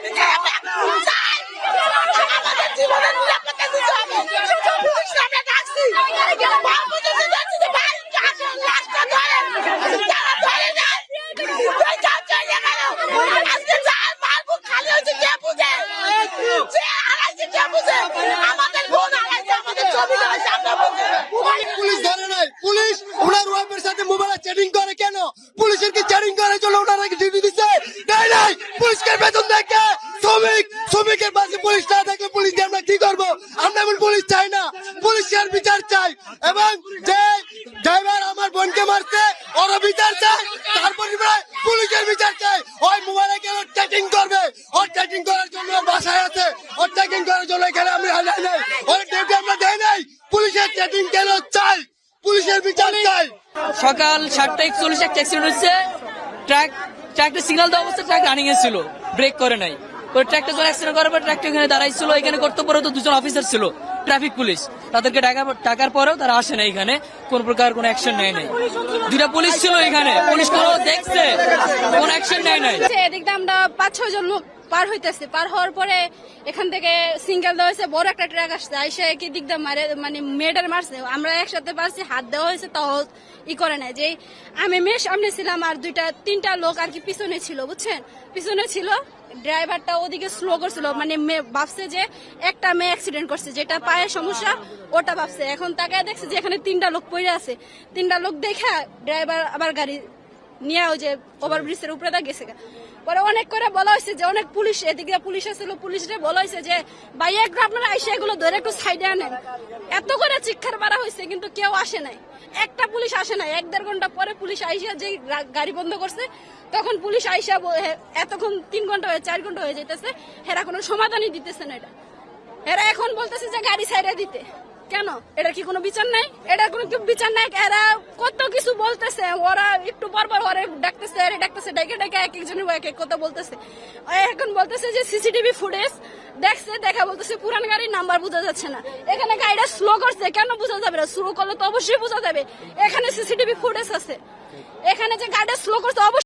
now. জন্য ওনারা কি ডিউটি দিচ্ছে দেয় নাই পুলিশকে বেতন দেখে শ্রমিক শ্রমিকের পাশে পুলিশ না থাকলে পুলিশ দিয়ে আমরা কি করব? আমরা এমন পুলিশ চাই না। পুলিশের বিচার চাই। এবং যে ড্রাইভার আমার বোনকে মারছে ওরা বিচার চাই। তার পরিবারে পুলিশের বিচার চাই। ওই মোবাইলে কেন ট্যাকিং করবে? ওর ট্যাকিং করার জন্য বাসায় আছে। ওর ট্যাকিং করার জন্য এখানে আমি হাজার নাই। ওর ডিউটি আমরা দেয় নাই। পুলিশের ট্যাকিং কেন চাই? পুলিশের বিচার চাই। সকাল সাতটা একচল্লিশ একটা অ্যাক্সিডেন্ট হচ্ছে ট্রাক ট্রাকটা সিগন্যাল দেওয়া অবস্থা ট্রাক রানিং এ ছিল। ব্রেক করে নাই। ওই ট্রাকটা যখন অ্যাক্সিডেন্ট করার পর ট্রাকটা এখানে দাঁড়াইছিল। এখানে কর্তব্যরত দুজন অফিসার ছিল ট্রাফিক পুলিশ তাদেরকে টাকা টাকার পরেও তারা আসে না এখানে। কোন প্রকার কোন অ্যাকশন নেয় নাই। দুটা পুলিশ ছিল এখানে। পুলিশ কোনো দেখছে, কোন অ্যাকশন নেয় নাই। হচ্ছে আমরা পাঁচ ছয় জন লোক পার হইতেছে। পার হওয়ার পরে এখান থেকে সিঙ্গেল দেওয়া হয়েছে, বড় একটা ট্রাক আসছে, আইসা কি দিক মারে মানে মেয়েটার মারছে। আমরা একসাথে পারছি, হাত দেওয়া হয়েছে তাও ই করে না যে আমি মেয়ে সামনে ছিলাম আর দুইটা, তিনটা লোক আর কি পিছনে ছিল, বুঝছেন? পিছনে ছিল ড্রাইভারটা ওদিকে স্লো করছিল মানে ভাবছে যে একটা মেয়ে অ্যাক্সিডেন্ট করছে, যেটা পায়ের সমস্যা, ওটা ভাবছে। এখন তাকায় দেখছে যে এখানে তিনটা লোক পড়ে আছে। তিনটা লোক দেখে ড্রাইভার আবার গাড়ি নিয়ে ওই যে ওভারব্রিজের উপরে দা গেছে পরে অনেক করে বলা হয়েছে যে অনেক পুলিশ, এদিকে পুলিশ আসছিল পুলিশরে বলা হয়েছে যে, ভাই, একটু আপনারা আইসে এগুলো ধরে একটু সাইডে আনেন। এত করে চিৎকার মারা হয়েছে, কিন্তু কেউ আসে নাই। একটা পুলিশ আসে নাই। এক দেড় ঘণ্টা পরে পুলিশ আইসা যে গাড়ি বন্ধ করছে, তখন পুলিশ আইসা এতক্ষণ তিন ঘণ্টা হয়ে, চার ঘণ্টা হয়ে যেতেছে হেরা কোনো সমাধানই দিতেছে না এটা। এরা এখন বলতেছে যে গাড়ি সাইডে দিতে। কেন? এটা কি কোনো বিচার নাই? এটা কোনো বিচার নাই? এরা কত কিছু বলতেছে। ওরা একটু পর পর ওরা ডাকতেছে আরে ডাকতেছে, ডেকে ডেকে এক একজনের এক এক কথা বলতেছে। এখন বলতেছে যে সিসিটিভি ফুটেজ দেখছে, দেখা বলতেছে পুরান গাড়ির নাম্বার বোঝা যাচ্ছে না। এখানে গাড়িটা স্লো করছে, কেন বোঝা যাবে না? স্লো করলে তো অবশ্যই বোঝা যাবে। এখানে সিসিটিভি ফুটেজ আছে। এখানে যে গাড়িটা স্লো করছে, অবশ্যই